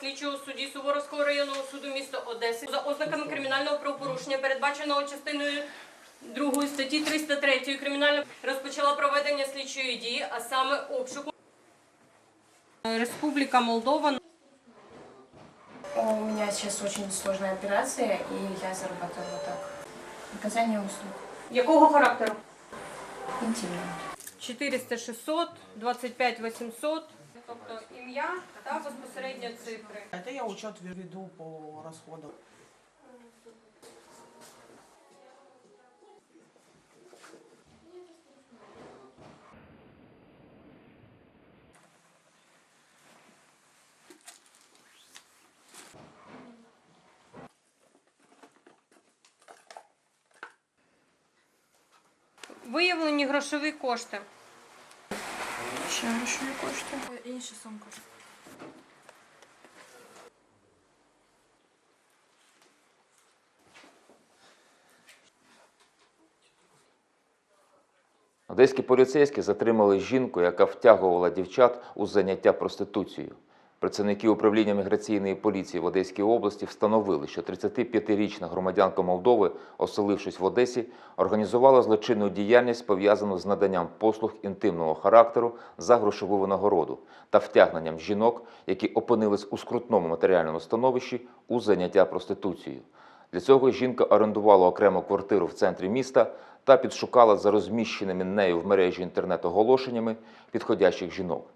слідчого судді Суворовського районного суду міста Одеси за ознаками кримінального правопорушення, передбаченого частиною 2 статті 303 кримінального розпочала проведення слідчої дії, а саме обшуку. Республіка Молдова У меня сейчас очень сложная операция, и я зарабатываю так. Оказание услуг. якого характеру? Интимно. 400 600 25 800 тобто ім'я безпосередньо цифри. Это я учет веду по расходам. Виявлені грошові кошти. Ще грошові кошти. Інша сумка. Одеські поліцейські затримали жінку, яка втягувала дівчат у заняття проституцією. Працівники управління міграційної поліції в Одеській області встановили, що 35-річна громадянка Молдови, оселившись в Одесі, організувала злочинну діяльність, пов'язану з наданням послуг інтимного характеру за грошову винагороду та втягненням жінок, які опинились у скрутному матеріальному становищі у заняття проституцією. Для цього жінка орендувала окрему квартиру в центрі міста та підшукала за розміщеними нею в мережі інтернет-оголошеннями підходящих жінок.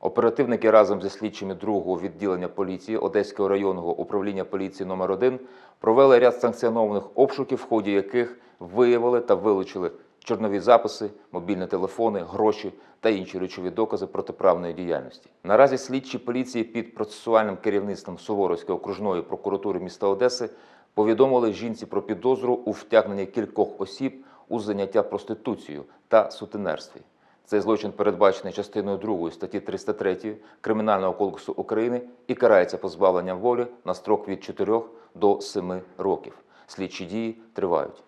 Оперативники разом зі слідчими другого відділення поліції Одеського районного управління поліції номер 1 провели ряд санкціонованих обшуків, в ході яких виявили та вилучили чорнові записи, мобільні телефони, гроші та інші речові докази протиправної діяльності. Наразі слідчі поліції під процесуальним керівництвом Суворовської окружної прокуратури міста Одеси повідомили жінці про підозру у втягненні кількох осіб у заняття проституцією та сутенерстві. Цей злочин передбачений частиною 2 статті 303 Кримінального кодексу України і карається позбавленням волі на строк від 4 до 7 років. Слідчі дії тривають.